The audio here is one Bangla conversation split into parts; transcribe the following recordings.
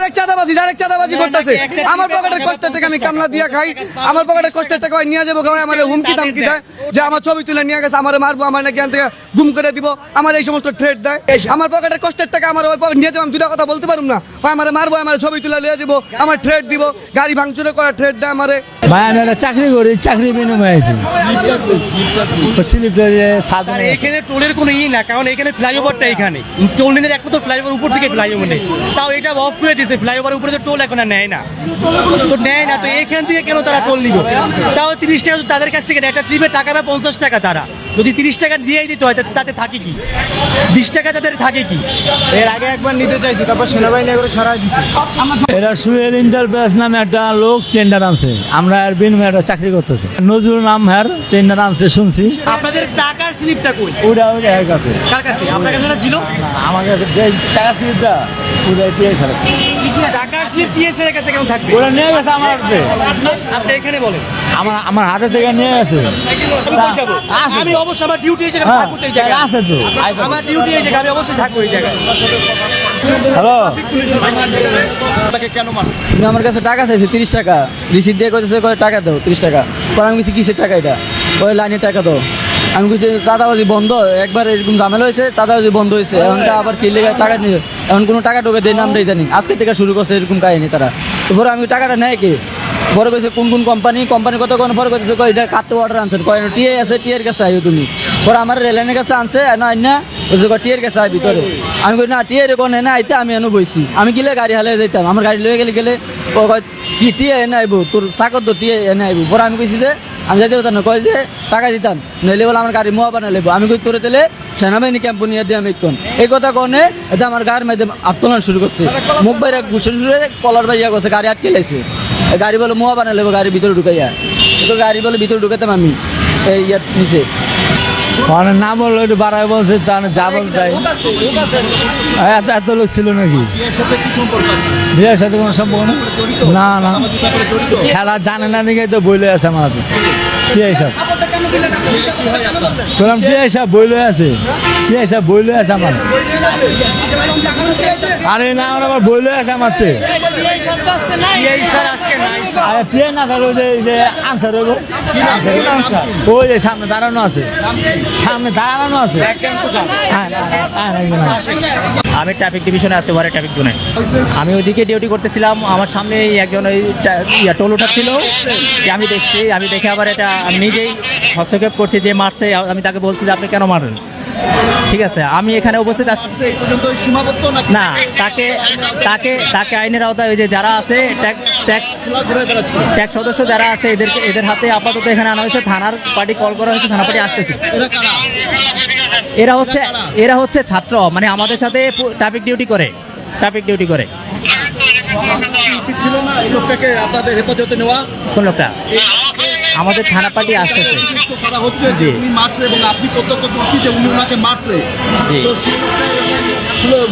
ডাইরেক্ট চাঁদাবাজি ডাইরেক্ট চাঁদাবাজি করতেছে। আমার পকেটের কষ্টের টাকা আমি কামলা দিয়া খাই আমার পকেটের কষ্টের টাকা নিয়ে যাব আমার হুমকি দামকি দেয়। যে আমার ছবি তুলে নিয়ে গেছে আমার মারবো আমার নাকি থেকে গুম করে দিব আমার এই সমস্ত থ্রেট দেয়। আমার পকেটের কষ্টের টাকা আমার ওই পকেট নিয়ে যাব আমি দুটা কথা বলতে পারুম না। আমার মারবো আমার ছবি তুলে নিয়ে যাব আমার থ্রেট দিব গাড়ি ভাঙচুরে করা থ্রেট দেয় আমারে। ভাই আমি একটা চাকরি করি চাকরি বিনিময়ে আছে। এখানে টোলের কোনো ই না কারণ এখানে ফ্লাইওভারটা এখানে। টোল নিলে একমাত্র ফ্লাইওভার উপর থেকে ফ্লাইওভার নেই। তাও এটা অফ করে দিয়েছে ফ্লাইওভার উপরে তো টোল এখন আর নেয় না। তো নেয় না, তো এখান থেকে কেন তারা টোল নিবে? তাও তিরিশ টাকা তাদের কাছ থেকে। একটা ট্রিপের টাকা বা পঞ্চাশ টাকা তারা। যদি তিরিশ টাকা দিয়েই দিতে হয় তাতে- তাতে থাকে কি? বিশ টাকা তাদের থাকে কি? এর আগে একবার নিতে চাইছি তারপর সেনাবাহিনী এগুলো সরাই দিছে। এরা সুয়েল ইন্টারপ্রাইজ নামে একটা লোক টেন্ডার আনছে। আমরা এর বিনিময়ে একটা চাকরি করতেছে। নজরুল নাম হ্যার টেন্ডার আনছে শুনছি। আপনাদের টাকার স্লিপটা কই? ওটা ওটা এক আছে। কার কাছে? আপনার কাছে ছিল? আমার কাছে যে টাকা স্লিপটা ওটা দিয়ে ছাড়া টাকার এর কাছে কেমন থাকবে? ওরা নিয়ে গেছে আমার হাতে। আপনি এখানে বলেন। আমার আমার হাতে থেকে নিয়ে গেছে। আমি কই আছে। আমি অবশ্যই আমার ডিউটি এই জায়গায় হ্যাঁ, থাকব তো এই জায়গায়। আছে তো। আমার ডিউটি এই জায়গায় আমি অবশ্যই থাকব এই জায়গায়। হ্যালো। তুমি আমার কাছে টাকা চাইছে তিরিশ টাকা। রিসিট দিয়ে কইতেছে কয় টাকা দাও তিরিশ টাকা। পরে আমি কিছু কিসের টাকা এটা? ওই লাইনের টাকা দাও। আমি কিছু চাঁদাবাজি বন্ধ। একবার এরকম ঝামেলা হয়েছে চাঁদাবাজি বন্ধ হয়েছে। এখন আবার কি লেগে টাকা নিয়ে এখন কোনো টাকা টোকে দেয় না আমরাই জানি। আজকে থেকে শুরু করছে এরকম কাহিনী তারা। তো পরে আমি টাকাটা নেয় কি? পরে কইছে কোন কোন কোম্পানি কোম্পানি কত কোন? পরে কইছে কয় এটা কাটতে অর্ডার আনছেন? কয় টিএ আছে টিএর কাছে আইও তুমি। পরে আমার রেলেনের কাছে আনছে না না। ওই যে কয় টিএর কাছে আই ভিতরে। আমি কই না টিএর কোন এনে আইতে আমি এনে বইছি। আমি গেলে গাড়ি হালে যাইতাম। আমার গাড়ি লয়ে গেলে গেলে ও কয় কি টিয়ে এনে আইবো? তোর চাকর তো টিএ এনে আইবো। পরে আমি কইছি যে আমি যাইতে পারতাম না। যে, টাকা দিতাম, নইলে বলে আমার গাড়ি মোয়া বানা আমি কই, তোরে তেলে সেনাবাহিনী ক্যাম্প নিয়ে দিয়ে আমি কোন এই কথা কনে এটা আমার গাড়ির মেয়েদের আত্মনান শুরু করছে। মুখ বাইরে ঘুষে ঘুরে কলার বাইয়া করছে গাড়ি আটকে লাইছে। গাড়ি বলে মোয়া বানা গাড়ির ভিতরে ঢুকাইয়া। গাড়ি বলে ভিতরে ঢুকাতাম আমি। এই ইয়ার নিচে। মানে নাম হলো একটু বাড়াই বলছে, তা- যা বলতে এত এত লোক ছিল নাকি? বিয়ের সাথে কোনো সম্পর্ক? না না। খেলা জানে না নাকি তো বইলে আছে আমার কি এইসব বললাম, কি এইসব বইলে আছে? কি এইসব বইলে আছে আমার? আরে না আমার আবার বইলে আছে আমার তে এই স্যার আজকে নাই আরে প্লেন না তাহলে ওই যে আনসার হইব। ওই যে সামনে দাঁড়ানো আছে। সামনে দাঁড়ানো আছে। হ্যাঁ, হ্যাঁ, হ্যাঁ, আমি ট্রাফিক ডিভিশনে আছি ওয়ারে ট্রাফিক জোনে আমি ওইদিকে ডিউটি করতেছিলাম আমার সামনে একজন ওই টোল উঠাচ্ছিল। যে আমি দেখছি আমি দেখে আবার এটা আমি নিজেই হস্তক্ষেপ করছি যে মারছে। আমি তাকে বলছি যে আপনি কেন মারেন ঠিক আছে আমি এখানে উপস্থিত আছি। না তাকে তাকে তাকে আইনের আওতায় ওই যে যারা আছে ট্যাক্স সদস্য যারা আছে এদেরকে এদের হাতে আপাতত এখানে আনা হয়েছে থানার পার্টি কল করা হয়েছে থানা পার্টি আসতেছে। এরা হচ্ছে এরা হচ্ছে ছাত্র মানে আমাদের সাথে ট্রাফিক ডিউটি করে ট্রাফিক ডিউটি করে। ছিল না এই লোকটাকে আপনাদের হেফাজতে নেওয়া? কোন লোকটা? আমাদের থানা পার্টি আসতেছে। করা হচ্ছে যে উনি মারছে এবং আপনি প্রত্যক্ষদর্শী যে উনি ওনাকে মারছে। জি। তো সেই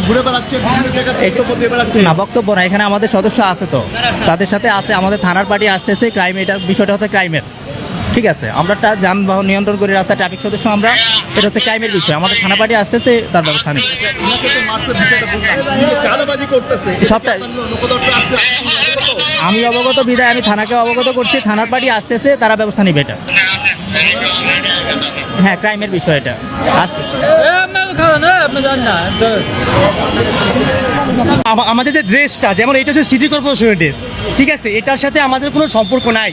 ঘুরে বেড়াচ্ছে বক্তব্য না বক্তব্য না এখানে আমাদের সদস্য আছে তো। তাদের সাথে আছে আমাদের থানার পার্টি আসতেছে ক্রাইম এটা বিষয়টা হচ্ছে ক্রাইমের ঠিক আছে আমরা যানবাহন নিয়ন্ত্রণ করি রাস্তা ট্রাফিক সদস্য আমরা এটা হচ্ছে ক্রাইমের বিষয়। আমাদের থানা পার্টি আসতেছে তার ব্যবস্থা নেই। সবটাই। আমি অবগত বিদায় আমি থানাকে অবগত করছি থানার পার্টি আসতেছে তারা ব্যবস্থা নিবে এটা। হ্যাঁ ক্রাইমের বিষয় এটা আমাদের যে ড্রেসটা যেমন এটা হচ্ছে সিটি কর্পোরেশনের ড্রেস ঠিক আছে? এটার সাথে আমাদের কোনো সম্পর্ক নাই।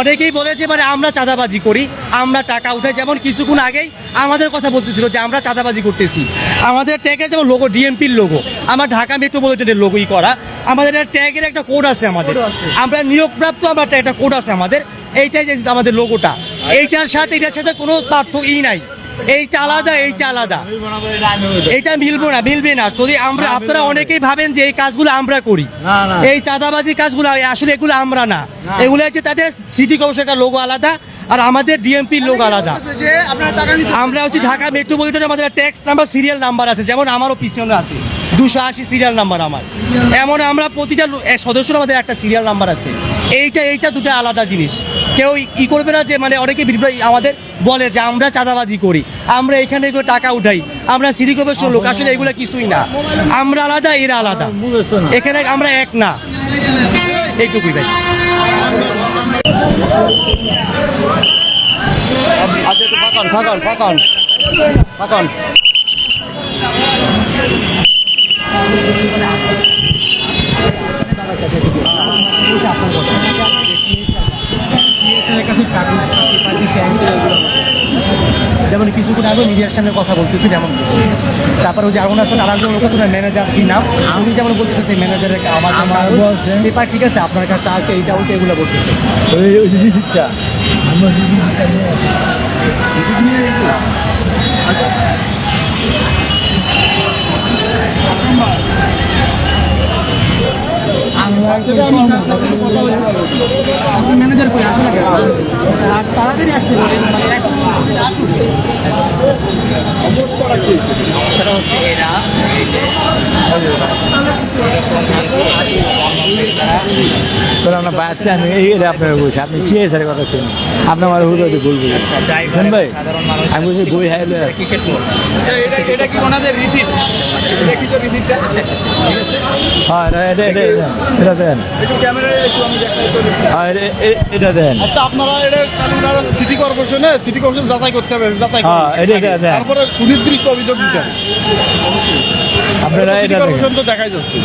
অনেকেই বলে যে মানে আমরা চাঁদাবাজি করি আমরা টাকা উঠাই। যেমন কিছুক্ষণ আগেই আমাদের কথা বলতেছিল যে আমরা চাঁদাবাজি করতেছি। আমাদের ট্যাগের যেমন লোগো ডিএমপির লোগো আমার ঢাকা মেট্রোপলিটনের লোগোই করা। আমাদের ট্যাগের একটা কোড আছে আমাদের। আমরা নিয়োগপ্রাপ্ত আমরা একটা কোড আছে আমাদের। এইটাই যে আমাদের লোগোটা এইটার সাথে এটার সাথে কোনো পার্থক্যই নাই। এইটা আলাদা এইটা আলাদা। এটা মিলবো না মিলবে না। যদি আমরা আপনারা অনেকেই ভাবেন যে এই কাজগুলো আমরা করি। এই চাঁদাবাজি কাজগুলো আসলে এগুলো আমরা না। এগুলো হচ্ছে তাদের সিটি কর্পোরেশনের লোগো আলাদা আর আমাদের ডিএমপির লোক আলাদা। আমরা হচ্ছে ঢাকা মেট্রোপলিটনে আমাদের ট্যাক্স নাম্বার সিরিয়াল নাম্বার আছে। যেমন আমারও পিছনে আছে। দুশো আশি সিরিয়াল নাম্বার আমার। এমন আমরা প্রতিটা সদস্যর আমাদের একটা সিরিয়াল নাম্বার আছে। এইটা এইটা দুটো আলাদা জিনিস। কেউ ই করবে না যে মানে অনেকে আমাদের বলে যে, আমরা চাঁদাবাজি করি। আমরা এখানে করে টাকা উঠাই। আমরা সিটি কর্পোরেশন লোক, আসলে এগুলো কিছুই না। আমরা আলাদা, এরা আলাদা। এখানে আমরা এক না। এইটুকুই ভাই। আচ্ছা যেমন কিছুক্ষণ আগে মিডিয়ার সামনে কথা বলতেছি যেমন তারপর ওই যে আগুন আসলে আর একজন লোক ম্যানেজার কি নাম? উনি যেমন বলতেছে সেই ম্যানেজারের আমার আমার পেপার ঠিক আছে আপনার কাছে আছে এইটা ওইটা এগুলো বলতেছে। ওই ম্যানেজার করে আসুন না তাড়াতাড়ি আসতে পারে মানে আসুন সেটা হচ্ছে এরা তাহলে আমরা আমি এই এটা আপনার বলছি আপনি কি স্যার কথা শুনুন? আপনি আমার হুদয় ভুল বলছেন বুঝছেন ভাই আমি বলছি বই কোড এটা কি ওনাদের রীতি হ্যাঁ এটা এটা এটা এটা- এটা দেন। একটু ক্যামেরা একটু আমি দেখাই। হ্যাঁ এটা- দেন। আচ্ছা আপনারা এটা সিটি কর্পোরেশনে সিটি কর্পোরেশন যাচাই করতে হবে যাচাই। হ্যাঁ, তারপরে সুনির্দিষ্ট অভিযোগ দিতে আপনারা এটা দেখাই যাচ্ছে।